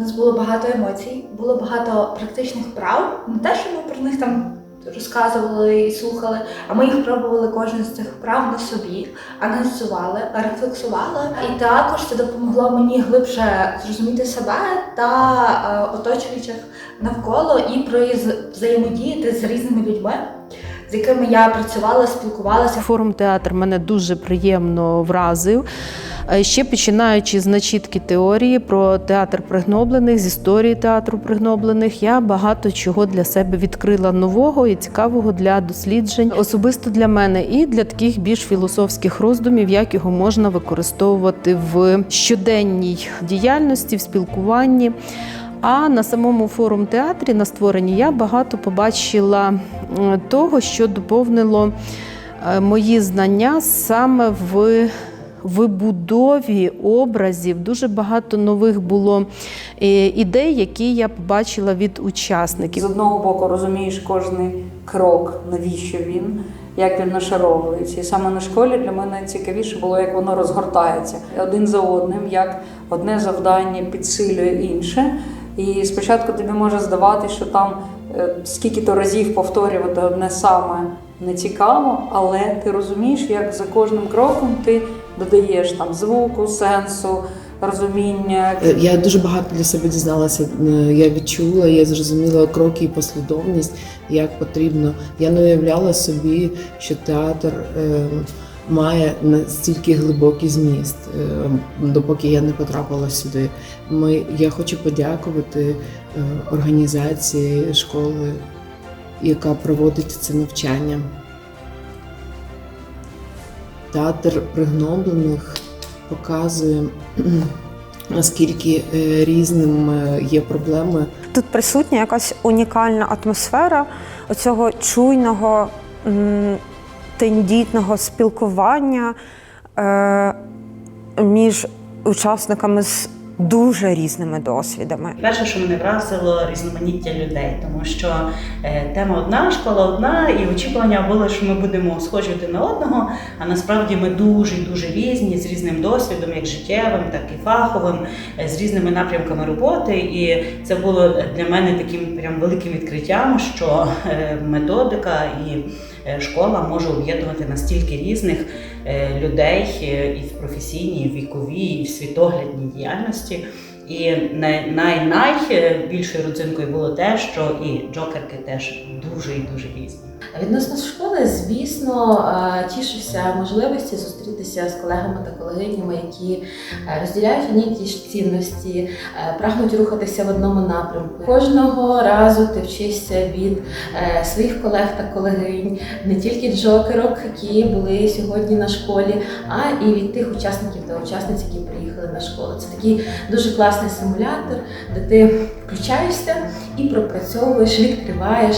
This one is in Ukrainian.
У нас було багато емоцій, було багато практичних прав. Не те, що ми про них там розказували і слухали, а ми їх пробували кожен з цих прав на собі, аналізували, рефлексували. І також це допомогло мені глибше зрозуміти себе та е, оточуючих навколо і взаємодіяти з різними людьми, з якими я працювала, спілкувалася. Форум театр мене дуже приємно вразив. Е, Ще починаючи з начітки теорії про театр пригноблених, з історії театру пригноблених, я багато чого для себе відкрила нового і цікавого для досліджень, особисто для мене, і для таких більш філософських роздумів, як його можна використовувати в щоденній діяльності, в спілкуванні. А на самому форум театрі на створенні я багато побачила того, що доповнило е, мої знання саме в вибудові образів. Дуже багато нових було е, ідей, які я побачила від учасників. З одного боку розумієш кожний крок, навіщо він, як він нашаровується. І саме на школі для мене цікавіше було, як воно розгортається один за одним, як одне завдання підсилює інше. І спочатку тобі може здавати, що там е, скільки-то разів повторювати одне саме не цікаво, але ти розумієш, як за кожним кроком ти додаєш там звуку, сенсу, розуміння. Е, Я дуже багато для себе дізналася. Е, Я відчула, я зрозуміла кроки і послідовність, як потрібно. Я не уявляла собі, що театр е, має настільки глибокий зміст, допоки я не потрапила сюди. Ми, я хочу подякувати організації школи, яка проводить це навчання. Театр пригноблених показує наскільки е, різним е, є проблеми. Тут присутня якась унікальна атмосфера оцього чуйного, тендітного спілкування е, між учасниками з дуже різними досвідами. Перше, що мене вразило, різноманіття людей, тому що е, тема одна, школа одна, і очікування було, що ми будемо схожі один на одного. А насправді ми дуже дуже різні з різним досвідом, як життєвим, так і фаховим, е, з різними напрямками роботи. І це було для мене таким прям великим відкриттям, що е, методика і школа може об'єднувати настільки різних людей і в професійній, і в віковій, і в світоглядній діяльності. возможности І най, най, найбільшою родзинкою було те, що і джокерки теж дуже і дуже різні. Відносно школи, звісно, е, тішуся можливості зустрітися з колегами та колегинями, які е, розділяють одні ж цінності, е, прагнуть рухатися в одному напрямку. Кожного разу ти вчишся від своїх колег та колегинь, не тільки джокерок, які були сьогодні на школі, а і від тих учасників та учасниць, які приїхали на школу. Це такий дуже класний симулятор, де ти включаєшся і пропрацьовуєш, відкриваєш.